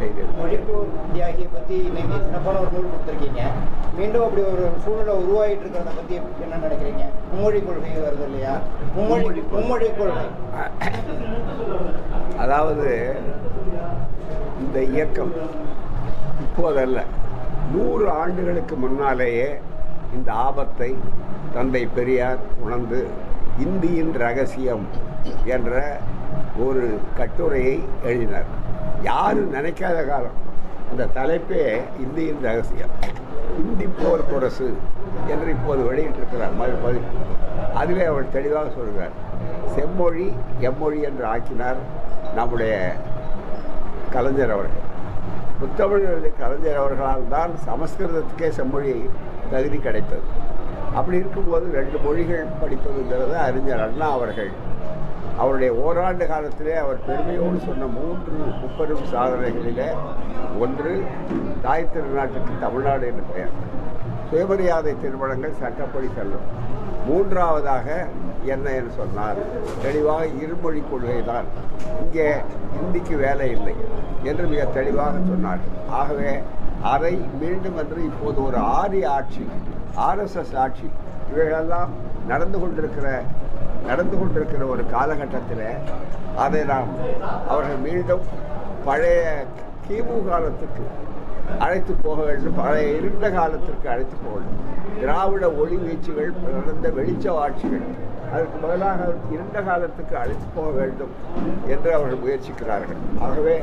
செய்தி மொழிப்போர் தியாகியை பற்றி இன்னைக்கு சிறப்பான ஒரு நூல் கொடுத்துருக்கீங்க. மீண்டும் அப்படி ஒரு சூழ்நிலை உருவாகிட்டு இருக்கிறத பற்றி என்ன நினைக்கிறீங்க? மும்மொழி கொள்கை வருது இல்லையா? மும்மொழி மும்மொழி கொள்கை. அதாவது இந்த இயக்கம் இப்போதல்ல நூறு ஆண்டுகளுக்கு முன்னாலேயே இந்த ஆபத்தை தந்தை பெரியார் உணர்ந்து இந்தியின் ரகசியம் என்ற ஒரு கட்டுரையை எழுதினார். யாரும் நினைக்காத காலம். அந்த தலைப்பே இந்தியின் ரகசியம். இந்தி போர் குரசு என்று இப்போது வெளியிட்டிருக்கிறார் மறு பதிப்பு அதிலே அவர் தெளிவாக சொல்கிறார். செம்மொழி எம்மொழி என்று ஆக்கினார் நம்முடைய கலைஞர் அவர்கள். முத்தமிழ் கலைஞர் அவர்களால் தான் சமஸ்கிருதத்துக்கே செம்மொழி தகுதி கிடைத்தது. அப்படி இருக்கும்போது ரெண்டு மொழிகள் படிப்பதுங்கிறது அறிஞர் அண்ணா அவர்கள் அவருடைய ஓராண்டு காலத்திலே அவர் பெருமையோடு சொன்ன மூன்று முப்பெரும் சாதனைகளிலே ஒன்று தாய் திருநாட்டுக்கு தமிழ்நாடு என்று பெயர். சுயமரியாதை திருமணங்கள் சட்டப்படி செல்லும். மூன்றாவதாக என்ன என்று சொன்னார் தெளிவாக இருமொழி கொள்கை தான் இங்கே இந்திக்கு வேலை இல்லை என்று மிக தெளிவாக சொன்னார். ஆகவே அதை மீண்டும் என்று இப்போது ஒரு ஆரிய ஆட்சி ஆர்எஸ்எஸ் ஆட்சி இவைகளெல்லாம் நடந்து கொண்டிருக்கிற நடந்து கொண்டிருக்கிற ஒரு காலகட்டத்தில் அதை நாம் அவர்கள் மீண்டும் பழைய கிமு காலத்துக்கு அழைத்து போக வேண்டும். பழைய இருண்ட காலத்திற்கு அழைத்து போக வேண்டும். திராவிட ஒளி வீச்சுகள் நடந்த வெளிச்ச ஆட்சிகள் அதற்கு பதிலாக இருண்ட காலத்துக்கு அழைத்து போக வேண்டும் என்று அவர்கள் முயற்சிக்கிறார்கள். ஆகவே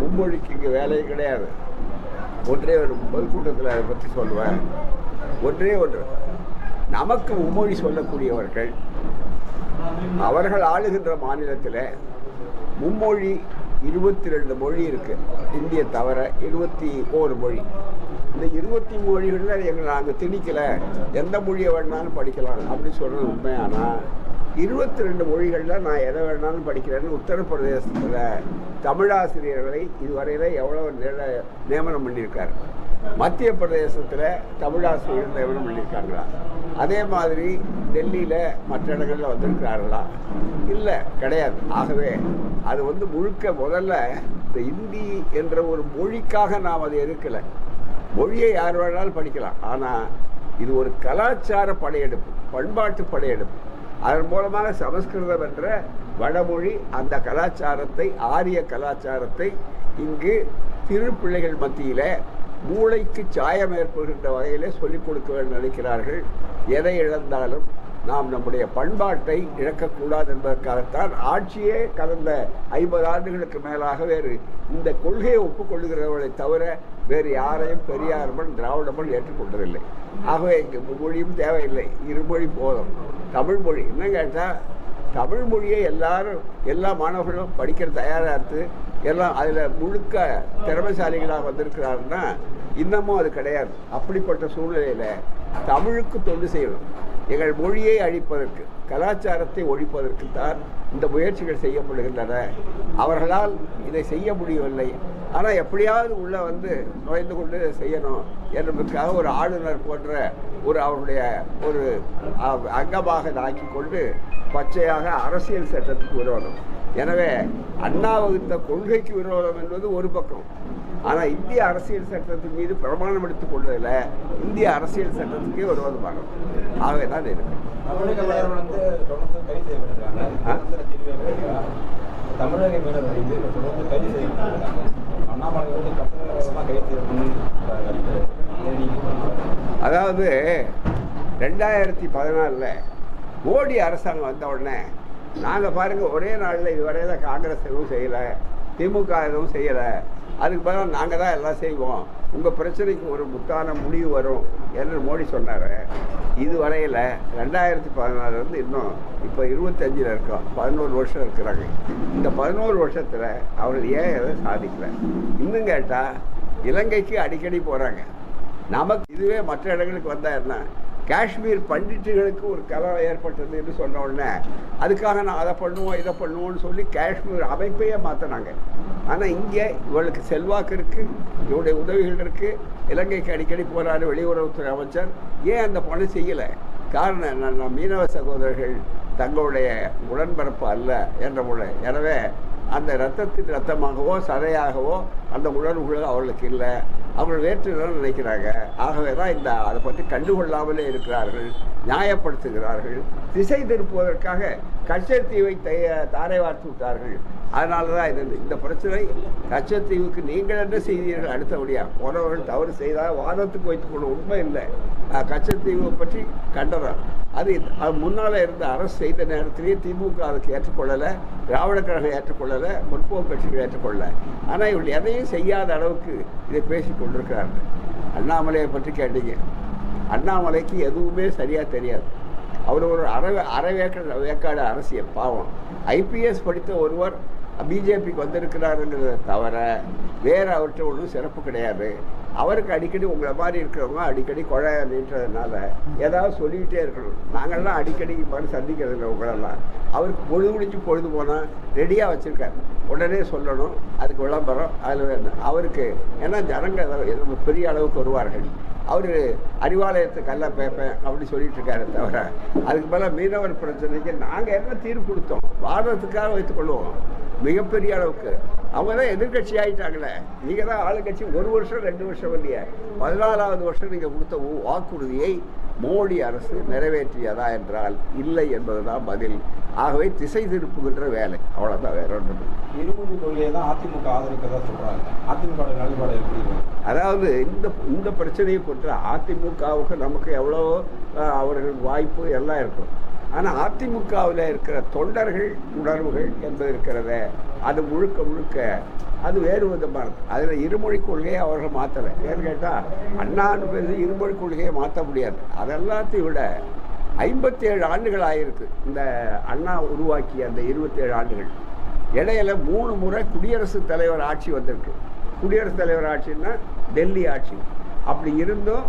மும்மொழிக்கு இங்கே வேலையே கிடையாது. ஒன்றே ஒரு பொதுக்கூட்டத்தில் அதை பற்றி சொல்லுவேன். ஒன்றே ஒன்று நமக்கு மும்மொழி சொல்லக்கூடியவர்கள் அவர்கள் ஆளுகின்ற மாநிலத்தில் மும்மொழி இருபத்தி ரெண்டு மொழி இருக்குது இந்திய தவிர இருபத்தி ஓரு மொழி. இந்த இருபத்தி மொழிகளில் எங்களை நாங்கள் திணிக்கலை. எந்த மொழியை வேணாலும் படிக்கலாம் அப்படின்னு சொல்கிறது உண்மையானால் இருபத்தி ரெண்டு மொழிகளில் நான் எதை வேணாலும் படிக்கிறேன்னு உத்தரப்பிரதேசத்தில் தமிழாசிரியர்களை இதுவரையில் எவ்வளோ நில- நியமனம் பண்ணியிருக்காரு. மத்திய பிரதேசத்தில் தமிழாசிரியர் நியமனம் பண்ணியிருக்காங்களா? அதே மாதிரி டெல்லியில் மற்ற இடங்களில் வந்திருக்கிறார்களா? இல்லை கிடையாது. ஆகவே அது வந்து முழுக்க முதல்ல இந்த இந்தி என்ற ஒரு மொழிக்காக நாம் அதை எதிர்க்கலை. மொழியை யார் வேணாலும் படிக்கலாம். ஆனால் இது ஒரு கலாச்சார படையெடுப்பு பண்பாட்டு படையெடுப்பு. அதன் மூலமாக சமஸ்கிருதம் என்ற வடமொழி அந்த கலாச்சாரத்தை ஆரிய கலாச்சாரத்தை இங்கு திருப்பிள்ளைகள் மத்தியில் மூளைக்கு சாயம் ஏற்படுகின்ற வகையிலே சொல்லிக் கொடுக்க வேண்டும் நினைக்கிறார்கள். எதை இழந்தாலும் நாம் நம்முடைய பண்பாட்டை இழக்கக்கூடாது என்பதற்காகத்தான் ஆட்சியே கடந்த ஐம்பது ஆண்டுகளுக்கு மேலாக வேறு இந்த கொள்கையை ஒப்புக்கொள்கிறவர்களை தவிர வேறு யாரையும் பெரியார்மன் திராவிடமன் ஏற்றுக்கொண்டதில்லை. ஆகவே இங்கு மொழியும் தேவையில்லை. இருமொழி போதும். தமிழ் மொழி. என்ன கேட்டால் தமிழ் மொழியை எல்லாரும் எல்லா மாணவர்களும் படிக்கிற தயாராக இருக்கு எல்லாம் அதில் முழுக்க திறமைசாலிகளாக வந்திருக்கிறாருன்னா இன்னமும் அது கிடையாது. அப்படிப்பட்ட சூழ்நிலையில் தமிழுக்கு தொண்டு செய்யணும். எங்கள் மொழியை அழிப்பதற்கு கலாச்சாரத்தை ஒழிப்பதற்கு தான் இந்த முயற்சிகள் செய்யப்படுகின்றன. அவர்களால் இதை செய்ய முடியவில்லை. ஆனால் எப்படியாவது உள்ள வந்து நுழைந்து கொண்டு இதை செய்யணும் என்பதற்காக ஒரு ஆளுநர் போன்ற ஒரு அவருடைய ஒரு அ- அங்கமாக ஆக்கி கொண்டு பச்சையாக அரசியல் சட்டத்துக்கு விரோதம் எனவே அண்ணா வகுத்த கொள்கைக்கு விரோதம் என்பது ஒரு பக்கம். ஆனால் இந்திய அரசியல் சட்டத்தின் மீது பிரமாணம் எடுத்துக் கொள்வதில் இந்திய அரசியல் சட்டத்துக்கே விரோதமாகும் ஆகவே தான் இருக்கு தமிழக மீனவர் வந்து தொடர்ந்து கைது செய்யப்பட்டிருக்காங்க வந்து கைது வந்து இதை எப்படி பார்க்கறீங்க? அதாவது ரெண்டாயிரத்தி பதினாலில் மோடி அரசாங்கம் வந்த உடனே நாங்கள் பாருங்கள் ஒரே நாளில் இதுவரையில் காங்கிரஸ் எதுவும் செய்யலை திமுக எதுவும் செய்யலை. அதுக்கு பதிலாக நாங்கள் தான் எல்லாம் செய்வோம். உங்கள் பிரச்சனைக்கு ஒரு முக்கான முடிவு வரும் என்று மோடி சொன்னார். இது வரையில் ரெண்டாயிரத்தி பதினாறுலேருந்து இன்னும் இப்போ இருபத்தஞ்சில் இருக்கோம். பதினோரு வருஷம் இருக்கிறாங்க. இந்த பதினோரு வருஷத்தில் அவர்கள் ஏன் எதை சாதிக்கல? இன்னும் கேட்டால் இலங்கைக்கு அடிக்கடி போகிறாங்க நமக்கு இதுவே மற்ற இடங்களுக்கு வந்தால் என்ன? காஷ்மீர் பண்டிட்டுகளுக்கு ஒரு கலவை ஏற்பட்டது என்று சொன்ன உடனே அதுக்காக நான் அதை பண்ணுவோம் இதை பண்ணுவோம்னு சொல்லி காஷ்மீர் அமைப்பையே மாற்றினாங்க ஆனால் இங்கே இவளுக்கு செல்வாக்கு இருக்குது இவருடைய உதவிகள் இருக்குது இலங்கைக்கு அடிக்கடி போகிறாரு வெளியுறவுத்துறை அமைச்சர். ஏன் அந்த பணி செய்யலை? காரணம் என்னென்னா மீனவ சகோதரர்கள் தங்களுடைய உடன்பரப்பு அல்ல என்ற முறை. எனவே அந்த ரத்தத்தின் ரத்தமாகவோ சதையாகவோ அந்த உணர்வுகள் அவர்களுக்கு இல்லை. அவர்கள் வேற்றுதான் நினைக்கிறாங்க. ஆகவே தான் இந்த அதை பற்றி கண்டுகொள்ளாமலே இருக்கிறார்கள் நியாயப்படுத்துகிறார்கள். திசை திருப்புவதற்காக கச்சத்தீவை தைய- தாரை வார்த்து விட்டார்கள். அதனால தான் இது இந்த பிரச்சனை கச்சத்தீவுக்கு நீங்கள் என்ன செய்தீர்கள்? அடுத்தபடியாக போனவர்கள் தவறு செய்தால் வாதத்துக்கு வைத்துக்கொள்ள உண்மை இல்லை. கச்சத்தீவை பற்றி கண்டனம் அது அது முன்னால் இருந்த அரசு செய்த நேரத்திலேயே திமுக அதுக்கு ஏற்றுக்கொள்ளலை திராவிட கழகம் ஏற்றுக்கொள்ளலை முற்போக்கு கட்சிகள் ஏற்றுக்கொள்ளலை. ஆனால் இவர்கள் எதையும் செய்யாத அளவுக்கு இதை பேசி கொண்டிருக்கிறார்கள். அண்ணாமலையை பற்றி கேட்டீங்க. அண்ணாமலைக்கு எதுவுமே சரியாக தெரியாது. அவர் ஒரு அரை அரை வேக்காடு வேக்காடு அரசியல் பாவம். ஐபிஎஸ் படித்த ஒருவர் பிஜேபிக்கு வந்திருக்கிறாருங்கிறத தவிர வேறு அவர்கிட்ட ஒன்றும் சிறப்பு கிடையாது. அவருக்கு அடிக்கடி உங்களை மாதிரி இருக்கிறவங்க அடிக்கடி கொலை நீட்டுறதுனால ஏதாவது சொல்லிக்கிட்டே இருக்கணும். நாங்கள்லாம் அடிக்கடி மாதிரி சந்திக்கிறது இல்லை உங்களெல்லாம். அவருக்கு பொழுது முடிஞ்சு பொழுது போனால் ரெடியாக வச்சுருக்காரு. உடனே சொல்லணும் அதுக்கு விளம்பரம் அதில் வேணும் அவருக்கு ஏன்னா ஜனங்கள் பெரிய அளவுக்கு வருவார்கள். அவர் அறிவாலயத்துக்கு அல்ல பேப்பேன் அப்படி சொல்லிட்டு இருக்காரு தவிர அதுக்கு மேலே மீனவர் பிரச்சனைக்கு நாங்கள் என்ன தீர்வு கொடுத்தோம்? வாதத்துக்காக வைத்துக்கொள்வோம் மிகப்பெரிய அளவுக்கு. அவங்க தான் எதிர்கட்சி ஆகிட்டாங்களே நீங்கள் தான் ஆளுங்கட்சி ஒரு வருஷம் ரெண்டு வருஷம் இல்லையே. பதினாலாவது வருஷம் நீங்கள் கொடுத்த வாக்குறுதியை மோடி அரசு நிறைவேற்றியதா என்றால் இல்லை என்பதுதான் பதில். ஆகவே திசை திருப்புகின்ற வேலை. அவ்வளோதான் வேற ஒன்று இருபது கொள்கையை தான் அதிமுக ஆதரிக்கிறதா சொல்கிறாங்க அதிமுக நிலைப்பாடு எப்படி அதாவது இந்த இந்த பிரச்சனையை கொண்டு அதிமுகவுக்கு நமக்கு எவ்வளோ அவர்கள் அவர்களுக்கு வாய்ப்பு எல்லாம் இருக்கும். ஆனால் அதிமுகவில் இருக்கிற தொண்டர்கள் உணர்வுகள் என்பது இருக்கிறத அது முழுக்க முழுக்க அது வேறு விதமானது. அதில் இருமொழி கொள்கையை அவர்கள் மாற்றலை ஏன்னு கேட்டால் அண்ணான்னு பேர் இருமொழி கொள்கையை மாற்ற முடியாது. அதெல்லாத்தையும் விட ஐம்பத்தேழு ஆண்டுகள் ஆயிருக்கு இந்த அண்ணா உருவாக்கிய அந்த இருபத்தேழு ஆண்டுகள். இடையில மூணு முறை குடியரசுத் தலைவர் ஆட்சி வந்திருக்கு. குடியரசுத் தலைவர் ஆட்சின்னா டெல்லி ஆட்சி. அப்படி இருந்தும்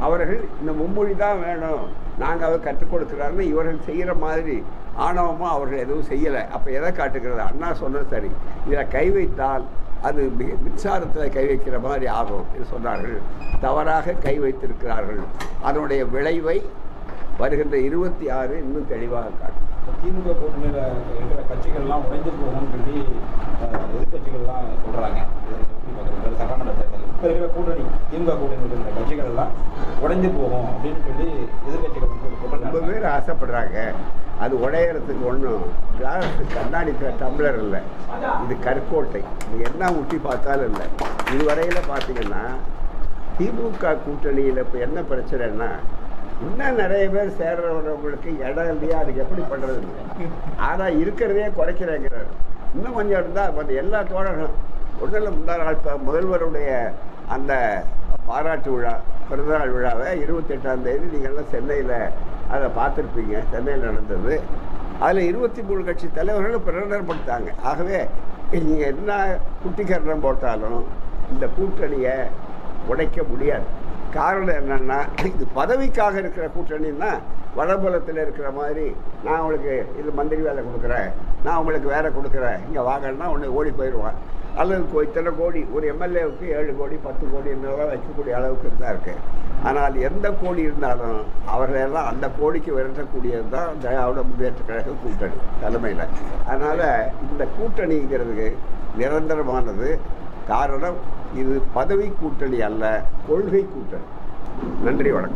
அவர்கள் இந்த மும்மொழி தான் வேணும். நாங்கள் அவர் கற்றுக் கொடுக்குறாருன்னு இவர்கள் செய்கிற மாதிரி ஆணவமாக அவர்கள் எதுவும் செய்யலை. அப்போ எதை காட்டுகிறது? அண்ணா சொன்னது சரி. இதை கை வைத்தால் அது மின்சாரத்தில் கை வைக்கிற மாதிரி ஆகும் என்று சொன்னார்கள். தவறாக கை வைத்திருக்கிறார்கள். அதனுடைய விளைவை வருகின்ற இருபத்தி ஆறு இன்னும் தெளிவாக காட்டும். திமுக கூட்டணியில் இருக்கிற கட்சிகள்லாம் உடைந்து போகணும்னு சொல்லி அஹ், எதிர்க்கட்சிகள்லாம் சொல்றாங்க இது எப்படி பார்க்குறீங்க சட்டமன்ற தேர்தல் இப்போ இருக்கிற கூட்டணி திமுக கூட்டணி இருக்கிற கட்சிகள் எல்லாம் உடைஞ்சு போகும் அப்படின்னு சொல்லி எதிர்கட்சிகள் வந்து ரொம்ப பேர் ஆசைப்படுறாங்க. அது உடையறதுக்கு ஒன்றும் கிளாஸ் கண்ணாடி டம்ளர் இல்லை. இது கற்கோட்டை இது என்ன ஊட்டி பார்த்தாலும் இல்லை. இதுவரையில் பார்த்தீங்கன்னா திமுக கூட்டணியில் இப்போ என்ன பிரச்சனைன்னா இன்னும் நிறைய பேர் சேர்றவங்களுக்கு இடம் இல்லையா? அதுக்கு எப்படி பண்ணுறது ஆனால் இருக்கிறதே குறைக்கிறேங்கிறார். இன்னும் கொஞ்சம் இருந்தால் மற்ற எல்லா தோழர்களும் ஒன்றில் முந்தா நாள் முதல்வருடைய அந்த பாராட்டு விழா பிறந்தநாள் விழாவை இருபத்தெட்டாம் தேதி நீங்கள்லாம் சென்னையில் அதை பார்த்துருப்பீங்க. சென்னையில் நடந்தது. அதில் இருபத்தி மூணு கட்சி தலைவர்களும் பிரகடனப்படுத்தாங்க ஆகவே நீங்கள் என்ன குட்டிக்கரணம் போட்டாலும் இந்த கூட்டணியை உடைக்க முடியாது. காரணம் என்னென்னா இது பதவிக்காக இருக்கிற கூட்டணின்னா வடபலத்தில் இருக்கிற மாதிரி நான் உங்களுக்கு இது மந்திரி வேலை கொடுக்குறேன் நான் உங்களுக்கு வேலை கொடுக்குறேன் இங்கே வாங்கன்னா உடனே ஓடி போயிடுவான். அல்லது இத்தனை கோடி ஒரு எம்எல்ஏவுக்கு ஏழு கோடி பத்து கோடி என்னெல்லாம் வைக்கக்கூடிய அளவுக்கு தான் இருக்குது ஆனால் எந்த கோடி இருந்தாலும் அவர்களெல்லாம் அந்த கோடிக்கு விரட்டக்கூடியது தான் திராவிட முன்னேற்ற கழக கூட்டணி தலைமையில். அதனால் இந்த கூட்டணிங்கிறது நிரந்தரமானது காரணம் இது பதவி கூட்டணி அல்ல கொள்கை கூட்டணி. நன்றி வணக்கம்.